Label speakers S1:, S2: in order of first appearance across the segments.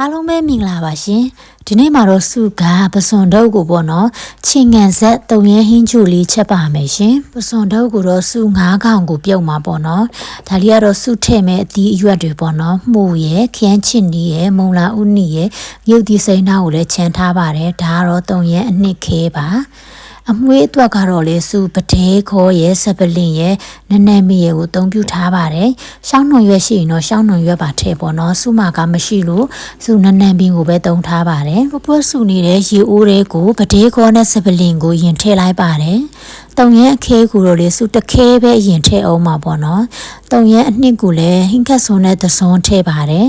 S1: အားလုံးပဲမင်္ဂလာပါရှင်ဒီနေ့မှာတော့စုကပစွန်တုပ်ကိုပေါ့နော်ချင်းငံဆက်တုံရဲဟင်းချိုလေးချက်ပါမယ်ရှင်ပစွန်တုပ်ကိုတော့စု၅ခေါင်ကိုပြုတ်မှာပေါ့နော်ဒါလေးကတော့စုထည့်မဲ့အသီးအရွက်တွေပေါ့နော်မှုရယ်ခရမ်းချစ်နီးရယ်မုံလာဥနီရယ်ရုပ်ဒီစိန်နာကိုလည်းချန်ထားပါတယ်ဒါကတော့တုံရဲအနှစ်ခဲပါ အမွေးအတွက်ကတော့လေစုပတဲခေါ်ရဲ့စပလင်ရဲ့နနမီရဲ့ကိုအသုံးပြုထားပါတယ်။ရှောင်းနှွန်ရွက်ရှိရင်တော့ရှောင်းနှွန်ရွက်ပါထည့်ပေါ့နော်။စုမကမရှိလို့စုနနပင်ကိုပဲသုံးထားပါတယ်။ပပွက်စုနေတဲ့ရေအိုးတွေကိုပတဲခေါ်နဲ့စပလင်ကိုရင်ထည့်လိုက်ပါတယ်။တုံရဲအခဲကိုတော့လေစုတခဲပဲရင်ထည့်အောင်ပါပေါ့နော်။တုံရဲအနှစ်ကိုလည်းဟင်းခတ်စုံနဲ့သစွန်ထည့်ပါတယ်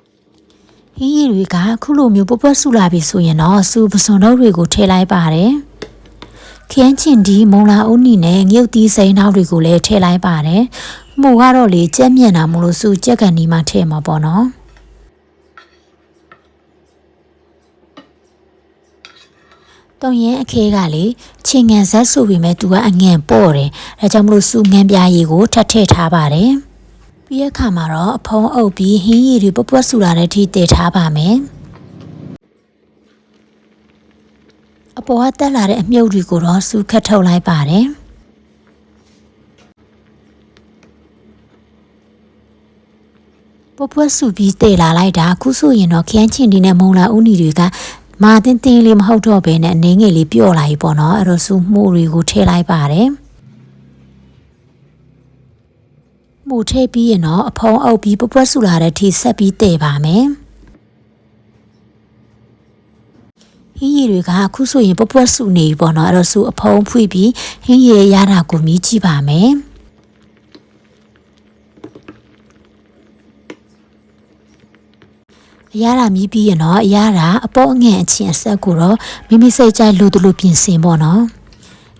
S1: ။ဟင်းရည်တွေကအခုလိုမျိုးပပွက်စုလာပြီဆိုရင်တော့စူပစွန်တို့တွေကိုထည့်လိုက်ပါတယ်။ ခရမ်းချင်ဒီမုံလာအုပ်နီနဲ့ငရုတ်သီးစိမ်းနောက်တွေကိုလည်းထည့်လိုက်ပါတယ်။မှုကတော့လေကြက်မြင့်တာမလို့စုကြက်ကန်ဒီမှာထည့်မှာပေါ့နော်။တုံရင်အခဲကလေချင်းငံဆက်ဆိုပြီးမဲ့သူကအငန်ပေါ့တယ်။ဒါကြောင့်မလို့စုငန်ပြားရည်ကိုထပ်ထည့်ထားပါတယ်။ပြီးရခါမှာတော့အဖုံးအုပ်ပြီးဟင်းရည်တွေပွပွက်ဆူလာတဲ့အထိတည်ထားပါမယ်။ အပေါ်ကတက်လာတဲ့အမြုပ်တွေကိုတော့စူးခတ်ထုတ်လိုက်ပါတယ်ပပွက်စုပြီးတည်လာလိုက်တာခုဆိုရင်တော့ခရမ်းချင်ဒီနဲ့မုံလာဦးနီတွေကမာတင်းတင်းလေးမဟုတ်တော့ဘဲနဲ့အနေငယ်လေးပြော့လာပြီပေါ့နော်အဲ့တော့စူးမှုတွေကိုထည့်လိုက်ပါတယ်မှုထည့်ပြီးရင်တော့အဖုံးအုပ်ပြီးပပွက်စုလာတဲ့ထိဆက်ပြီးတည်ပါမယ် ဟင်းရည်တွေကအခုဆိုရင်ပပွက်စုနေပြီပေါ့နော်အဲ့တော့စုအဖုံးဖွေပြီးဟင်းရည်ရတာကိုမြည်ကြည့်ပါမယ်အရတာမြည်ပြီးရင်တော့အရတာအပေါ်အငန့်အချင်းအဆက်ကိုတော့မိမိစိတ်ကြိုက်လို့တလို့ပြင်ဆင်ပေါ့နော်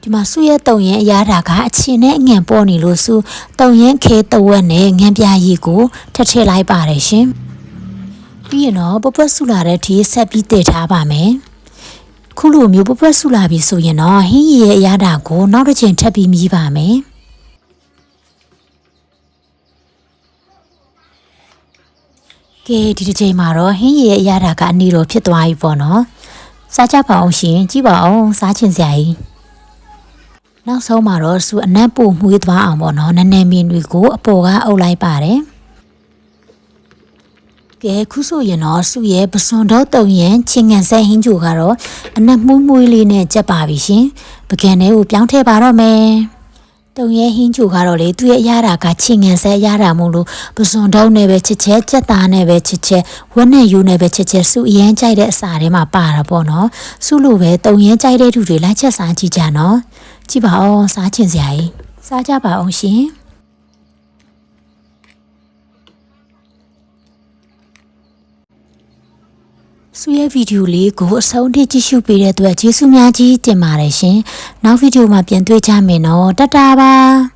S1: ဒီမှာစုရဲ့တုံရင်အရတာကအချင်းနဲ့အငန့်ပေါ်နေလို့စုတုံရင်ခဲတဝက်နဲ့ငံပြာရည်ကိုထထည့်လိုက်ပါတယ်ရှင်ပြီးရင်တော့ပပွက်စုလာတဲ့ဒီဆက်ပြီးတည်ထားပါမယ် ခုလိုမျိုးပပွက်ဆူလာပြီဆိုရင်တော့ဟင်းရည်ရဲ့အရသာကိုနောက်တစ်ချိန်ထပ်ပြီးမြည်ပါမယ်ကဲဒီတစ်ချိန်မှာတော့ဟင်းရည်ရဲ့အရသာကအနီတော်ဖြစ်သွားပြီပေါ့နော်စားကြပါအောင်ရှင်ကြည့်ပါအောင်စားချင်စရာကြီးနောက်ဆုံးမှာတော့စူအနက်ပို့မှုေးသွားအောင်ပေါ့နော်နည်းနည်းမင်းတွေကိုအပေါ်ကအုပ်လိုက်ပါတယ် ကဲခုဆိုရင်တော့စုရဲ့ပစွန်တော့တုံရင်ချင်းငံဆက်ဟင်းဂျိုကတော့အနက်မှုမွေးလေးနဲ့ကြက်ပါပြီရှင်ပကံလေးကိုပြောင်းထည့်ပါတော့မယ်တုံရဲဟင်းဂျိုကတော့လေသူ့ရဲ့အရတာကချင်းငံဆက်ရတာမို့လို့ပစွန်တော့နဲ့ပဲချစ်ချက်ကြက်သားနဲ့ပဲချစ်ချက်ဝက်နဲ့ယူနဲ့ပဲချစ်ချက်စုအရင်ကြိုက်တဲ့အစာထဲမှာပါတာပေါ့နော်စုလိုပဲတုံရဲကြိုက်တဲ့သူတွေလိုက်ချက်စားကြည့်ကြနော်ကြည့်ပါအောင်စားချင်စရာကြီးစားကြပါအောင်ရှင် ဆုရဲ့ဗီဒီယိုလေးကိုအဆုံးထိကြည့်ရှုပေးတဲ့အတွက်ကျေးဇူးများကြီးတင်ပါတယ်ရှင်။နောက်ဗီဒီယိုမှာပြန်တွေ့ကြမယ်နော်။တတားပါ။